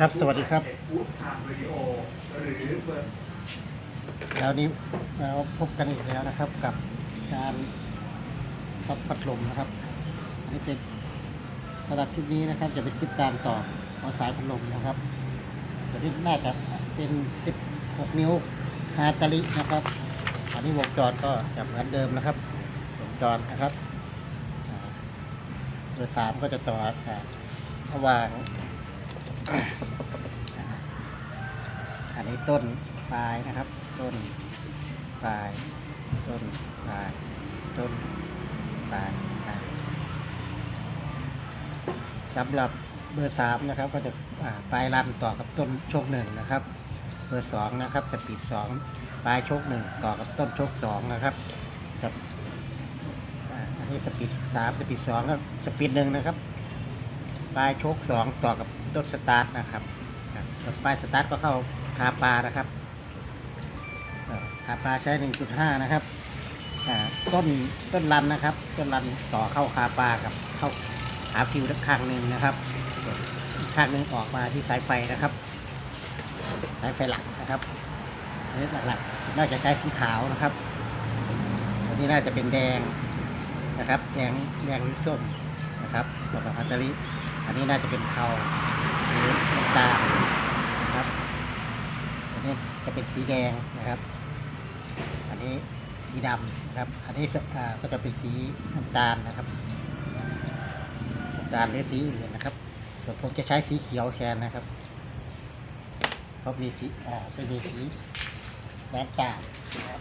ครับสวัสดีครับฟู้ดทางวิดีโอหรือเบอร์แล้วนี้เราพบกันอีกแล้วนะครับกับการพับพัดลมนะครับอันนี้เป็นสำหรับคลิปนี้นะครับ จะเป็นคลิปการต่อเอาสายพัดลมนะครับตัวนี้น่าจะเป็น 16 นิ้วฮาตาลินะครับ อันนี้วงจรก็จะเหมือนเดิมนะครับวงจรนะครับอ่าเบอร์สามก็จะต่ออ่าระหว่าง อันนี้ต้นปลายนะครับ ต้นปลาย ต้นปลาย ต้นปลายสำหรับเบอร์สามนะครับ ก็จะปลายรันต่อกับต้นโชคหนึ่งนะครับ เบอร์สองนะครับ สปีดสองปลายโชคหนึ่งต่อกับต้นโชคสองนะครับกับอันนี้สปีดสามสปีดสองก็สปีดหนึ่งนะครับ ปลายโชคสองต่อกับต้นสตาร์ทนะครับส่วนปลายสตาร์ทก็เข้าคาปลานะครับเอ่อคาปลาใช้ 1.5 นะครับต้นต้นรันนะครับ ต้นรันต่อเข้าคาปลากับเข้าหาฟิวข้างหนึ่งนะครับส่วนอีกข้างหนึ่งออกมาที่สายไฟนะครับ สายไฟหลักนะครับอันนี้หลักๆน่าจะใช้สีขาวนะครับอันนี้น่าจะเป็นแดงนะครับ แดงแดงหรือส้ม นะครับสำหรับแบตเตอรี่อันนี้น่าจะเป็นเทาหรือน้ำตาลนะครับอันนี้จะเป็นสีแดงนะครับ อันนี้สีดำนะครับ อันนี้ก็จะเป็นสีน้ำตาลนะครับน้ำตาลหรือสีอื่นนะครับส่วนผมจะใช้สีเขียวแทนนะครับเพราะมีสีอ่าไม่มีสีน้ำตาลนะครับ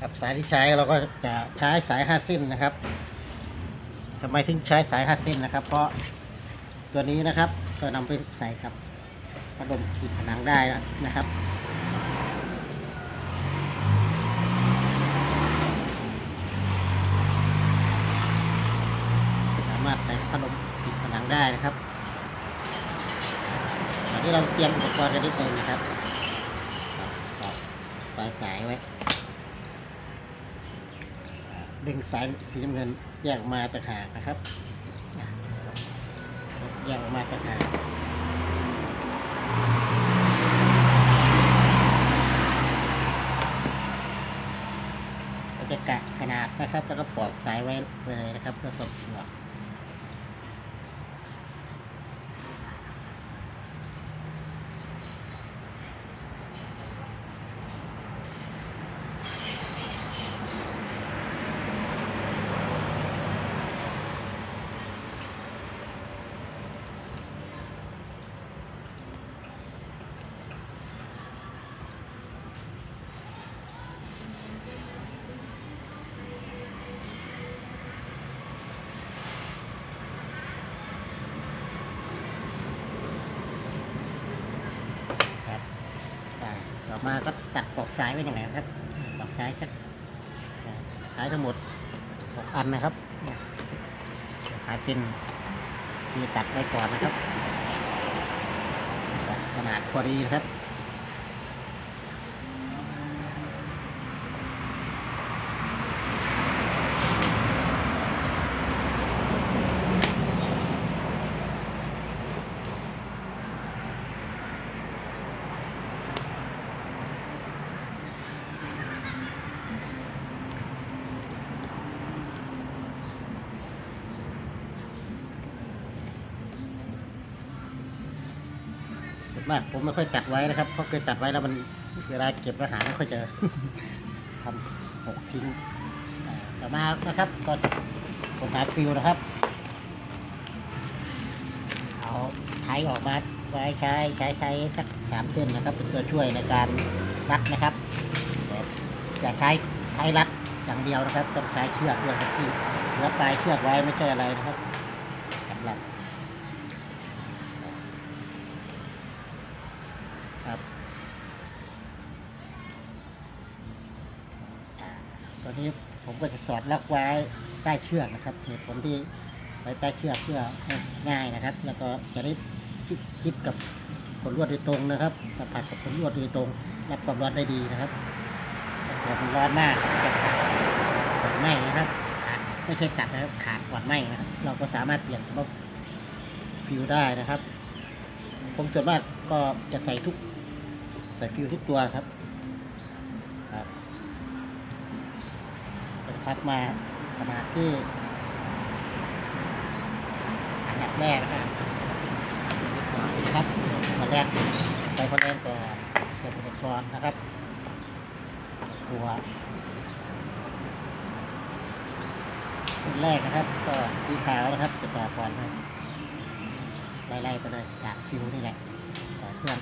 ครับสายที่ใช้เราก็จะใช้สายห้าเส้นนะครับ ทำไมถึงใช้สายห้าเส้นนะครับ เพราะตัวนี้นะครับก็นำไปใส่กับพัดลมติดผนังได้นะครับสามารถใส่พัดลมติดผนังได้นะครับตอนนี้เราเตรียมอุปกรณ์กันนิดนึงนะครับต่อปลายสายไว้ ดึงสายสีน้ำเงินแยกออกมาต่างหากนะครับแยกออกมาต่างหากเราจะกะขนาดนะครับ แล้วก็ปลอกสายไว้เลยนะครับเพื่อสมส่วก มาก็ตัดปลอกสายไว้อย่างไรครับปลอกสายสักอ่าสายทั้งหมดหกอันนะครับเนี่ยหาเส้นที่ตัดไว้ก่อนนะครับ ขนาดพอดีนะครับ มากผมไม่ค่อยตัดไว้นะครับเพราะเคยตัดไว้แล้วมันเวลาเก็บอาหาไม่ค่อยเจอทำหกทิ้งต่อมานะครับ ก็กดหาฟิวนะครับเอาไถออกมาไว้ใช้ใช้ใช้สักสามเส้นนะครับ เป็นตัวช่วยในการรัดนะครับแต่จะใช้ไถรัดอย่างเดียวนะครับต้องใช้เชือกด้วยครับที่เหลือปลายเชือกไว้ไม่ใช่อะไรนะครับสำหรับ ครับอ่าตอนนี้ผมก็จะส อดลักไว้ใต้เชือกนะครับเหตุผลที่ไว้ใต้เชือกเพื่อง่ายนะครับ แล้วก็จะได้คิดกับผลรวดโดยตรงนะครับ สัมผัสกับผลรวดโดยตรง รับความร้อนได้ดีนะครับถ้าเกิดมันร้อนมากจะขาดก่อนไหมนะครับขาดไม่ใช่กัดนะครับขาดก่อนไหมนะครับเราก็สามารถเปลี่ยนระบบไฟฟิวได้นะครับ ผมส่วนมากก็จะใส่ทุกใส่ฟิวทุกตัวครับเป็น พักมาขนาดที่อันดับแรกนะครับครับมาแรกใส่คนแรกก่อนใส่อุปกรณ์นะครับ ตัวคนแรกนะครับ ก็สีขาวนะครับจะต่อก่อนเลยไล่ๆไปเลยจากฟิวนี่แหละต่อเครื่อง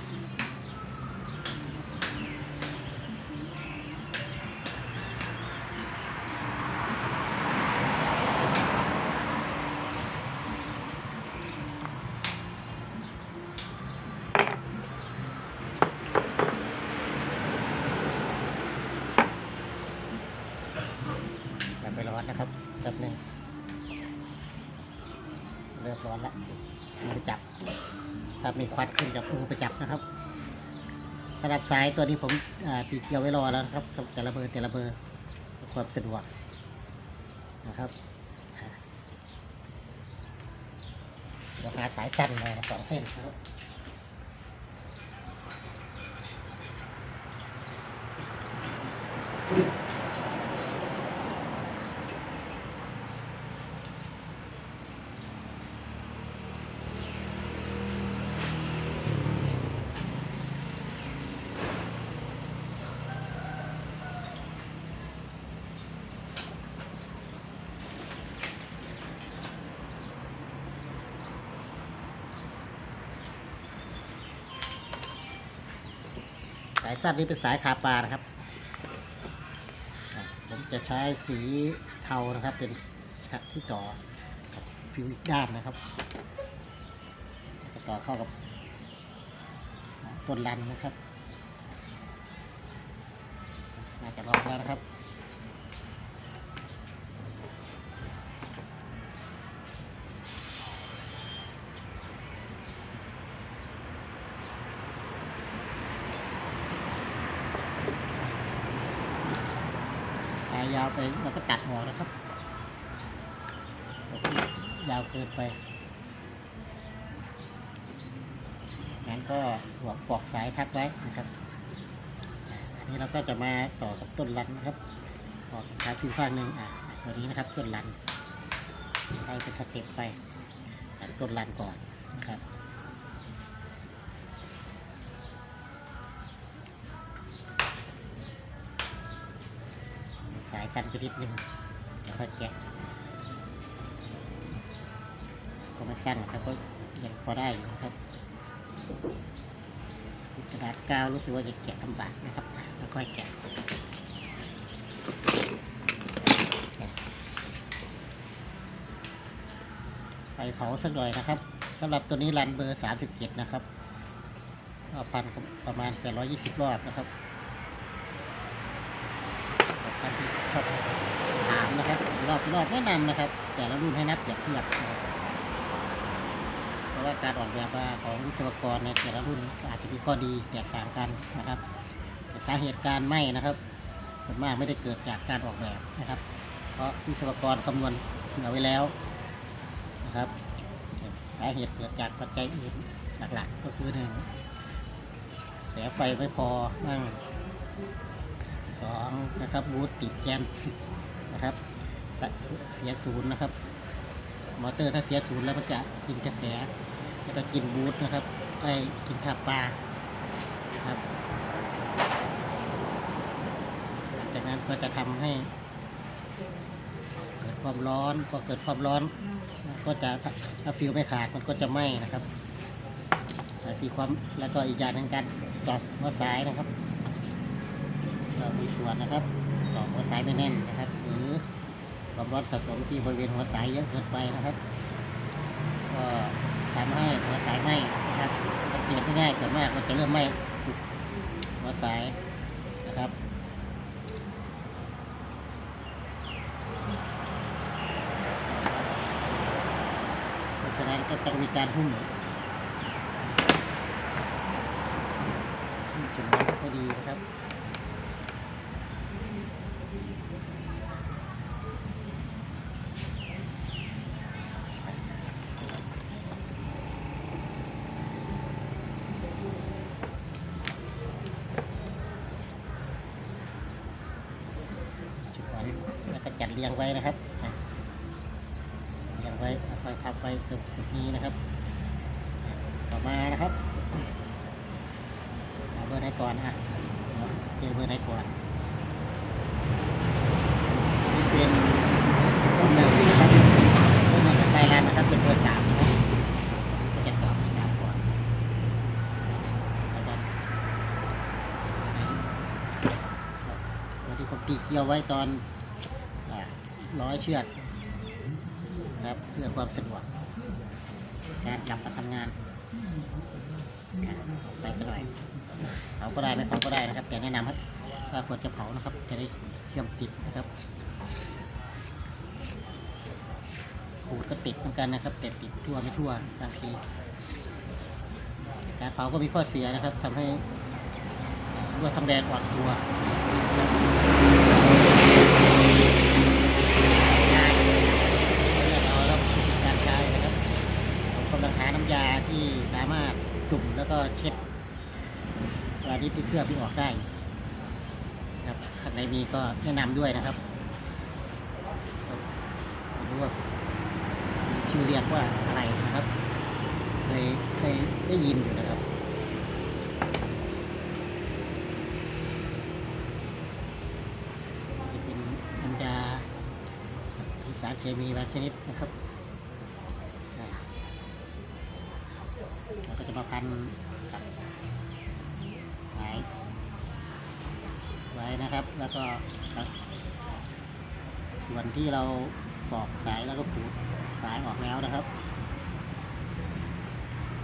อย่าไปร้อนนะครับแป๊บหนึงเริ่มร้อนแล้วมือจับ ถ้ามีควันขึ้นกับมือไปจับนะครับสำหรับสายตัวนี้ผมตีเกลียวไว้รอแล้วนะครับแต่ละเบอร์แต่ละเบอร์ความสะดวกนะครับอ่าเดี๋ยวหาสายสั้นมาสองเส้นนะครับสา สั้นนี้เป็นสายคาปลานะครับ ผมจะใช้สีเทานะครับ เป็นที่ต่อกับฟิวอีกด้านนะครับจะต่อเข้ากับต้นรันนะครับน่าจะลองแล้วนะครับ สา ยาวไปเราก็ตัดออกนะครับยาวเกินไปงั้นก็สวมปลอกสายทับไว้นะครับ อันนี้เราก็จะมาต่อกับต้นรันนะครับออกสายฟิวข้างหนึ่งอะตัวนี้นะครับต้นรันให้เป็นสเต็ปไปตัดต้นรันก่อนนะครับ กันไปนิดนึงแล้วค่อยแกะก็ไม่สั้นนะครับก็ยังพอได้อยู่นะครับกระดาษกาวรู้สึกว่าจะแกะลำบากนะครับแล้วค่อยแกะไปเผาสักหน่อยนะครับสำหรับตัวนี้รันเบอร์สามสิบเจ็ดนะครับพันประมาณแปดร้อยยี่สิบรอบนะครับ การที่ชอบถามนะครับรอบรอบแนะนำนะครับ แต่ละรุ่นให้นับเปรียบเทียบนะครับเพราะว่าการออกแบบของวิศวกรในแต่ละรุ่นอาจจะมีข้อดีแตกต่างกันนะครับแต่สาเหตุการไหม้นะครับส่วนมากไม่ได้เกิดจากการออกแบบนะครับ เพราะวิศวกรคำนวณเอาไว้แล้วนะครับสาเหตุเกิดจากปัจจัยอื่นหลักๆ ก็คือหนึ่งแสงไฟไม่พอบ้าง สองนะครับบูทติดแกนนะครับและเสียศูนย์นะครับ มอเตอร์ถ้าเสียศูนย์แล้วมันจะกินกระแสแล้วก็กินบูทนะครับไอ้กินขับปลาครับจากนั้นก็จะทำให้เกิดความร้อนพอเกิดความร้อน ก็จะถ้าฟิวไม่ขาดมันก็จะไหม้นะครับแต่ที่ความแล้วก็อีกอย่างหนึ่งการจอดหัวสายนะครับ เรามีส่วนนะครับต่อหัวสายไม่แน่นนะครับหรือความร้อนสะสมที่บริเวณหัวสายเยอะเกินไปนะครับ ก็ทำให้หัวสายไหม้นะครับสังเกตง่ายๆส่วนมากมันจะเริ่มไหม้หัวสายนะครับเพราะฉะนั้นก็ต้องมีการหุ้มหุ้มจนมันพอดีนะครับ ค เรี ยงไว้นะครับเรียงไว้แล้วค่อยพับไว้ตรงจุดนี้นะครับ ต่อมานะครับเอาเบอร์ไหนก่อนอะเจอเบอร์ไหนก่อนนี่เป็นต้นหนึ่งนะครับต้นหนึ่งกับไทยแลนด์นะครับเป็นเบอร์สามนะครับก็จะต่อที่สามก่อนแล้วก็ตัวที่ผมตีเกลียวไว้ตอน ร้อยเชือกครับเพื่อความสะดวกการกลับมาทำงานออาไปสักหน่อยเผาก็ได้ไม่เผาก็ได้นะครับ แต่แนะนำครับว่าควรจะเผานะครับ จะได้เชื่อมติดนะครับขูดก็ติดเหมือนกันนะครับ แต่ติดทั่วไม่ทั่วบางทีการเผาก็มีข้อเสียนะครับทำให้ลวทองแดงอ่อนตัว งานเลือกเอาแล้วการใช้นะครับผมกำลังหาน้ำยาที่สาม จุ่มแล้วก็เช็ดเวลาที่เคลือบที่ออกได้ครับถ้าในมีก็แนะนำด้วยนะครับไม่รู้ว่าชื่อเรียกว่าอะไรนะครับเคยเคยได้ยินอยู่นะครับจะเป็นน้ำยาสารเคมีบางชนิดนะครับ มาพันกับสายไว้นะครับ แล้วก็ครับส่วนที่เราปอกสายแล้วก็ขูดสายออกแล้วนะครับ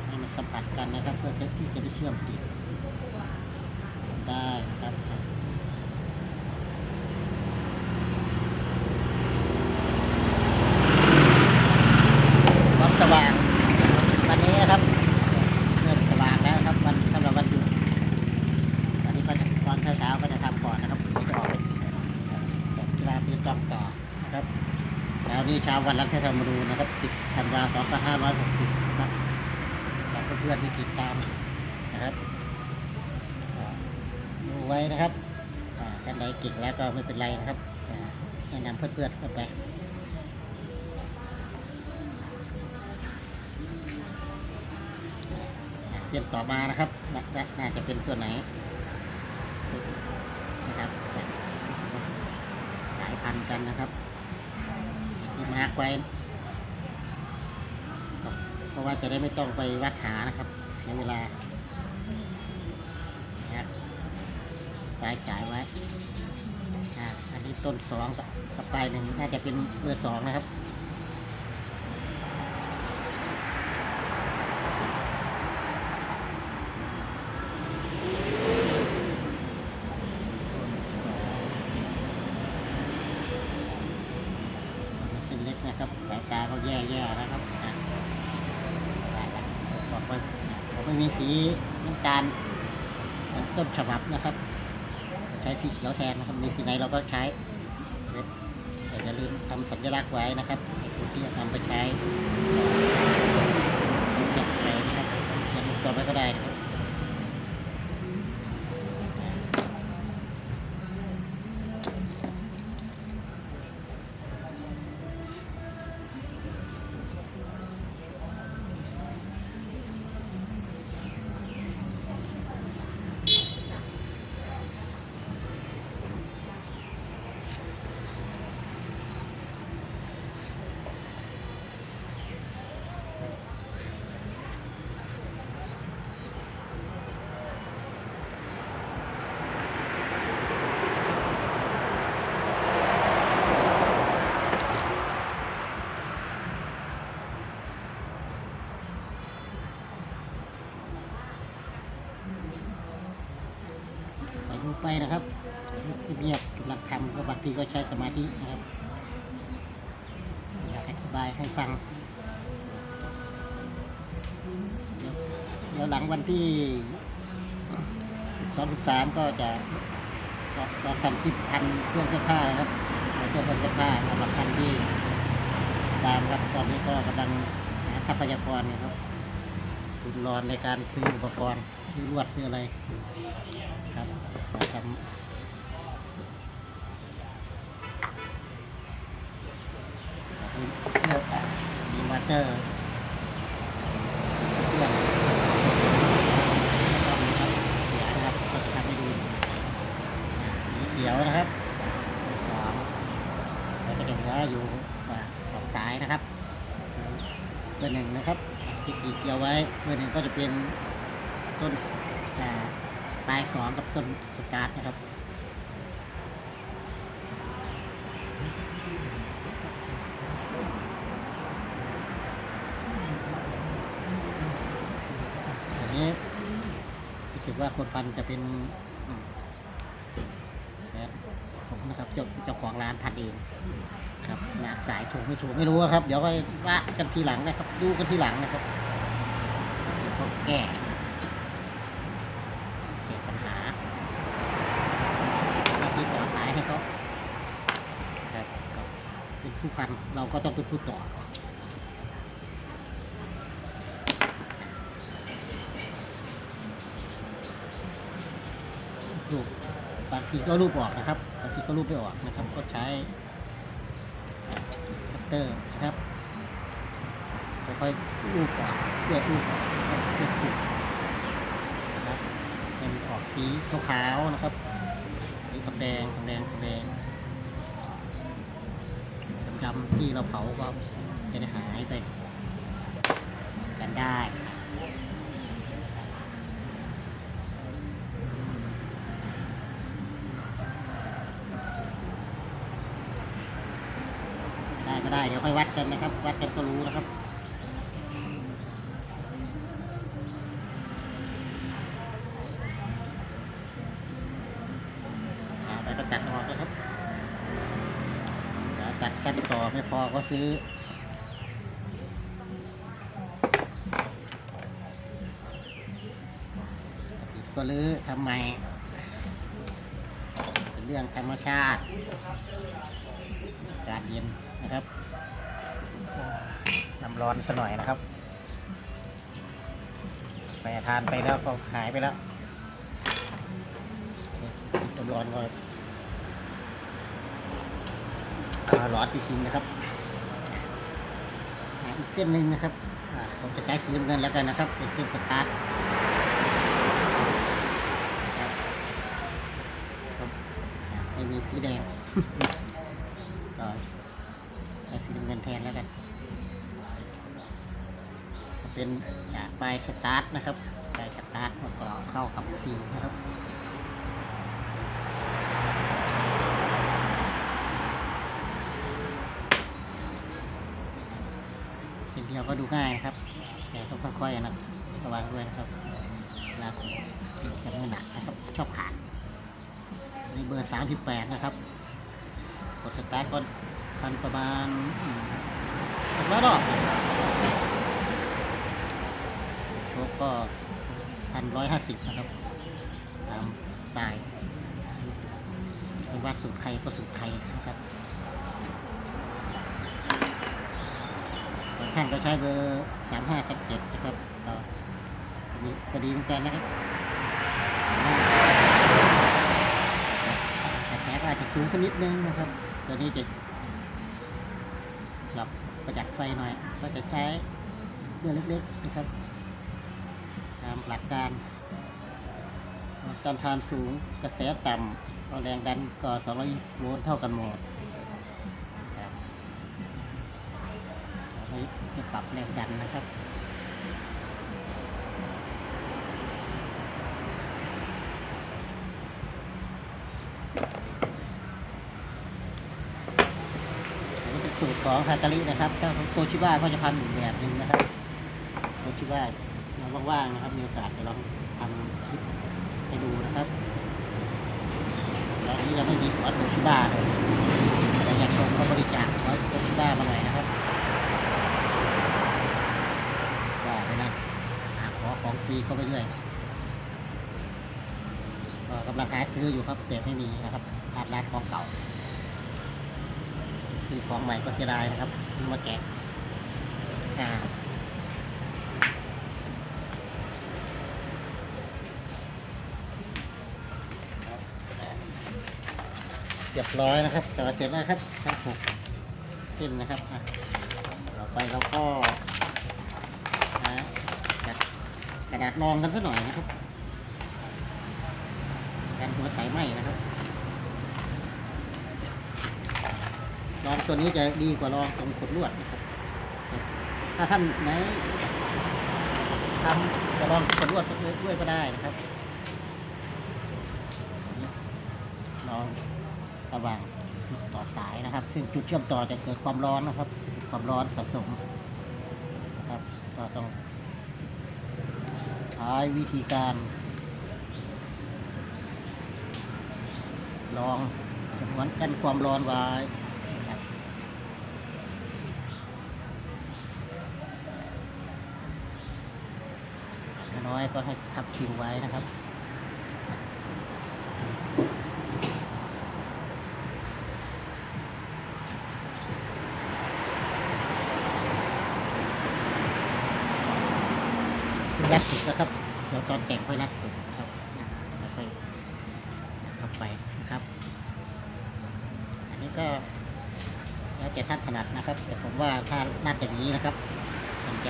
ให้มันสัมผัสกันนะครับ เพื่อที่จะได้เชื่อมติดได้ครับ ความสว่างวันนี้นะครับเริ่มสว่างแล้วนะครับ วันสำหรับวันหยุดวันนี้ก็จะตอนเช้าๆก็จะทำก่อนนะครับเดี๋ยวจะออกไปแบบกีฬาปีนกองต่อนะครับ แล้วนี่เช้าวันรัฐธรรมนูญนะครับ 10 ธันวาคม2560นะครับฝากเพื่อนๆที่ติดตามนะครับดูไว้นะครับท่านใดเก่งแล้วก็ไม่เป็นไรนะครับแนะนำเพื่อนๆเข้าไปเตรียมต่อมานะครับน,น,น่าจะเป็นตัวไหนนะครับสายพันกันนะครับ มาร์กไว้ เพราะว่าจะได้ไม่ต้องไปวัดหานะครับในเวลานะครับปลายจ่ายไว้ อ่า อันนี้ต้นสองกับกับปลายหนึ่งน่าจะเป็นเบอร์สองนะครับ เส้นเล็กนะครับสายตาเขาแย่ๆนะครับอะได้ละบอกว่าผมไม่มีสีน้ำตาลเหมือน ต้นฉบับนะครับ ใช้สีเขียวแทนนะครับมีสีไหนเราก็ใช้แต่อย่าลืมทำสัญลักษณ์ไว้นะครับผู้ที่จะนำไปใช้เก็บไปนะครับเขียนตัวไว้ก็ได้นะครับ ไปดูไปนะครับเงียบๆกำลังทำ ก็ใช้สมาธินะครับอยากอธิบายให้ฟัง เดี๋ยวหลังวันที่สองสามก็จะเราทำคลิปพันเครื่องเสื้อผ้านะครับเครื่องเสื้อผ้าเอามาพันที่ตามครับตอนนี้ก็กำลังหาทรัพยากรนะครับทุนรอนในการซื้ออุปกรณ์ซื้อลวดซื้ออะไรครับทำ เตอร์เพื่อนเสียนะครับก็จะทำให้ดูอ่าสีเขียวนะครับสองแล้วก็จะเหลืออยู่อ่าสองสายนะครับเบอร์หนึ่งนะครับติดอีกเกี่ยวไว้เบอร์หนึ่งก็จะเป็นต้นอ่ปลายสองกับต้นสตาร์ทนะครับ อันนี้รู้สึ กว่าคนพันจะเป็นนผมนะครับเจ้าเจ้าของร้านพันเองครับนะสายถูกไม่ถูกไม่รู้ครับ เดี๋ยวก็ว่ากันทีหลังนะครับ ดูกันทีหลังนะครับเขาแก้แก้ปัญหาหน้าที่ต่อสายให้เขาครับเป็นผู้พันเราก็ต้องเป็นผู้ต่อ รูปบาง ทีก็รูปออกนะครับบางทีก็รูปไม่ออกนะครับ ก็ใช้คัตเตอร์นะครับค่อยๆรูปออกเพื่อรูปออกนะครับเพื่อรูปนะครับเป็นออกสีขาวๆนะครับสีทองแดงทองแดงทองแดงดำๆที่เราเผาก็จะหายไปกันได้ ได้ก็ได้ เดี๋ยวค่อยวัดกันนะครับ วัดกันก็รู้นะครับอ่าไปก็ตัดออกนะครับเดี๋ยวตัดสั้นต่อไม่พอก็ซื้อก็ลื้อทำไมเป็นเรื่องธรรมชาติอากาศเย็น ร้อนสัหน่อยนะครับไปทานไปแล้วก็หายไปแล้วน้ำร้อนก็อ่าร้อนจริงๆนะครับอีกเส้นหนึ่งนะครับผมจะใช้สีน้ำเงินแล้วกันนะครับเป็นเส้นสตาร์ทครับครับอ่าไม่มีสีแดงก็ใช้สีน้ำเงินแทนแล้วกัน เป็นปลายสตาร์ทนะครับปลายสตาร์ทแล้วก็เข้ากับซีนะครับสิ่งเดียวก็ดูง่ายนะครับ แต่ต้องค่อยๆนะระวังด้วยนะครับเวลาผมจะไม่หนักนะครับชอบขาดนี่เบอร์สามสิบแปดนะครับ กดสตาร์ทก่อนพันประมาณหกร้อยรอบ ชคก็พันร้อยห้าสิบนะครับ ตามสไตล์ไม่ว่าสูตรใครก็สูตรใครนะครับส่วนแท่งก็ใช้เบอร์สามห้าสักเจ็ดนะครับก็ก็ดีเหมือนกันนะครับแต่แท้ก็อาจจะสูงขึ้นนิดนึงนะครับ ตัวนี้จะหลับประหยัดไฟหน่อย ก็จะใช้เบอร์เล็ก ๆ นะครับ หลักการ การทานสูงกระแสต่ำก็แรงดันก็220โวลต์เท่ากันหมดครับเราไม่จะปรับแรงดันนะครับอันนี้เป็นสูตรของฮาการินะครับถ้าโตชิบ้าก็จะพันอีกแบบหนึ่งนะครับโตชิบ้า ว่างๆนะครับ มีโอกาสจะลองทำคลิปให้ดูนะครับตอนนี้ยังไม่มีหัวโตชิบ้าเลยแต่อยากชมก็บริจาคหัวโตชิบ้ามาหน่อยนะครับว่าไปนะหาขอของฟรีเข้าไปเรื่อยก็กำลังหาซื้ออยู่ครับแต่ไม่มีนะครับขาดร้านของเก่า ซื้อของใหม่ก็เสียดายนะครับซื้อมาแกะอ่า เรียบร้อยนะครับต่อเสร็จแล้วครับทั้งหกเส้นนะครับอะเราก็ไปเราก็หากระกระดาษรองกันสักหน่อยนะครับกันหัวสายไหมนะครับรองตัวนี้จะดีกว่ารองตรงขดลวดนะครับ ถ้าท่านไหนทำจะลองขดลวดด้วยก็ได้นะครับ ลองระห ว่างต่อสายนะครับ ซึ่งจุดเชื่อมต่อจะเกิดความร้อนนะครับ ความร้อนสะสมนะครับก็ต้องใช้วิธีการลองสมวนกันความร้อนไว้น้อยก็ให้ทับคิวไว้นะครับ รัดสุดนะครับ เดี๋ยวตอนแต่งค่อยรัดสุดนะครับนะแล้วค่อยเข้าไปนะครับ อันนี้ก็แล้วแต่ท่านถนัดนะครับ แต่ผมว่าถ้ารัดอย่าง นี้นะครับมันจ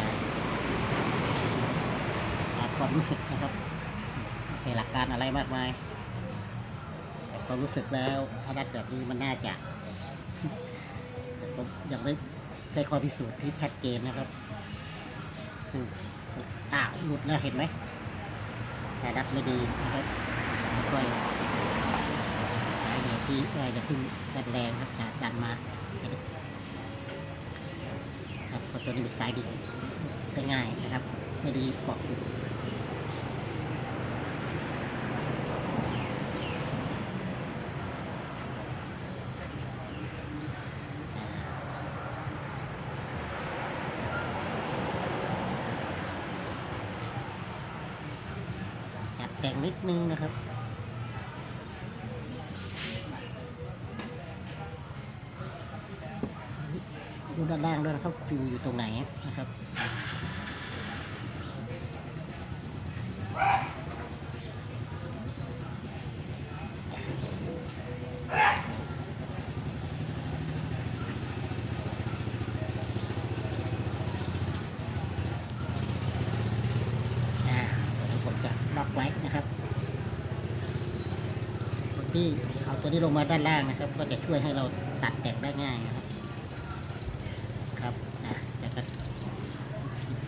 ความรู้สึกนะครับไม่ใช่หลักการอะไรมากมายแต่ความรู้สึกแล้วถ้ารัดแบบนี้มันน่าจะแต่ผมยังไม่ได้ข้อพิสูจน์ที่ชัดเจนนะครับซึ่งอ้าวหลุดแล้วเห็นไหมแต่ดัดไม่ดีนะครับค่อยสาเดียที่ว่าจะพึ่งดันแรงครับจะดันมา ครับเพราะตัวนี้เป็นสายดีได้ง่ายนะครับ ไม่ดีเกาะอยู่จัดแต่งนิดนึงนะครับ ดูด้านล่างด้วยนะครับฟิวอยู่ตรงไหนนะครับนะผมจะลอกไว้นะครับคนที่เอาตัวนี้ลงมาด้านล่างนะครับ ก็จะช่วยให้เราตัดแต่งได้ง่ายนะครับอ่าแล้วก็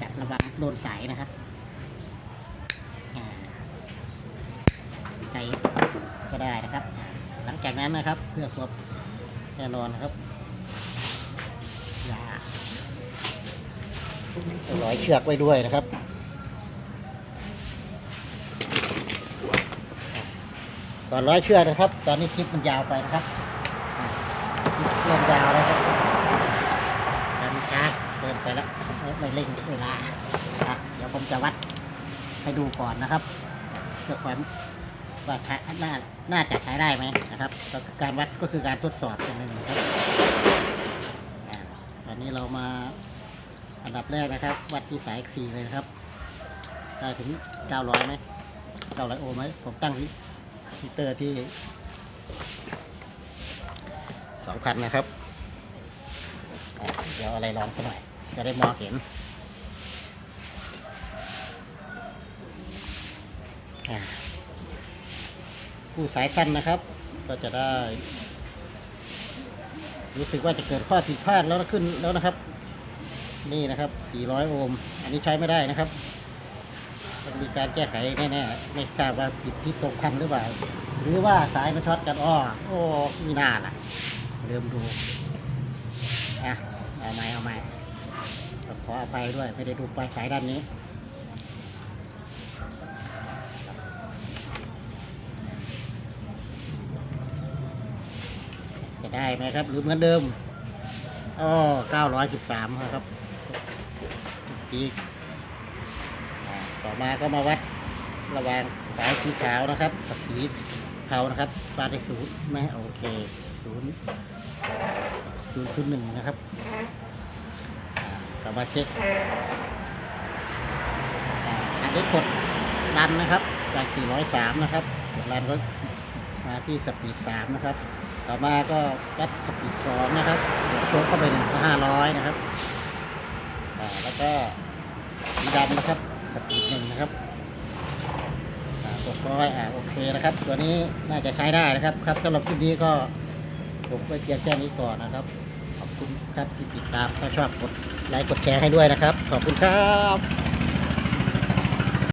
จับระวัง โดนสายนะครับอ่าใจก็ได้นะครับ หลังจากนั้นนะครับเพื่อความแน่นอนนะครับอย่าร้อยเชือกไว้ด้วยนะครับก่อนร้อยเชือกนะครับ ตอนนี้คลิปมันยาวไปนะครับคลิปเริ่มยาวแล้วครับการช้าเกินไปแล้วไม่เร่งเวลา ดี๋ยวผมจะวัดให้ดูก่อนนะครับเพื่อความว่าใช้น่าน่าจะใช้ได้ไหมนะครับการวัดก็คือการทดสอบอย่างหนึ่งครับอ่าตอนนี้เรามาอันดับแรกนะครับ วัดที่สายสีเลยนะครับ ได้ถึง900ไหม900โอไหมผมตั้งที่ฮีเตอร์ที่สองพันนะครับ เดี๋ยวอะไรลองสักหน่อย จะได้มองเห็นอะ ผู้สายสั้นนะครับ ก็จะได้ รู้สึกว่าจะเกิดข้อผิดพลาดแล้วขึ้นแล้วนะครับ นี่นะครับ 400 โอห์ม อันนี้ใช้ไม่ได้นะครับมันมีการแก้ไขแน่ๆไม่ทราบว่าผิดที่ตกคันหรือเปล่า หรือว่าสายมันช็อตกันอ้อโอ้มีหน้าล่ะ เริ่มดูอะเอาไหมเอาไหมต้องขออภัยด้วยไม่ได้ดูปลายสายด้านนี้ ได้ไหมครับ หรือเหมือนเดิมอ๋อ913ครับอีกต่อมาก็มาวัดระหว่างสายสีขาวนะครับกับสีเทานะครับปาได้ศูนย์ไหมโอเคศูนย์ศูนย์ศูนย์หนึ่งนะครับกลับมาเช็คอันนี้กดรันนะครับจาก403 นะครับกดรันก็ มาที่สปีด3นะครับ ต่อมาก็วัดสปีด2นะครับกดโชกเข้าไป1 500นะครับแล้วก็สีดำนะครับสปีดหนึ่งนะครับอ่ากร้อยอ่าโอเคนะครับ ตัวนี้น่าจะใช้ได้นะครับครับสำหรับคลิปนี้ก็ผมก็เพียงแค่นี้ก่อนนะครับ ขอบคุณครับที่ติดตามถ้าชอบกดไลค์กดแชร์ให้ด้วยนะครับ ขอบคุณครับ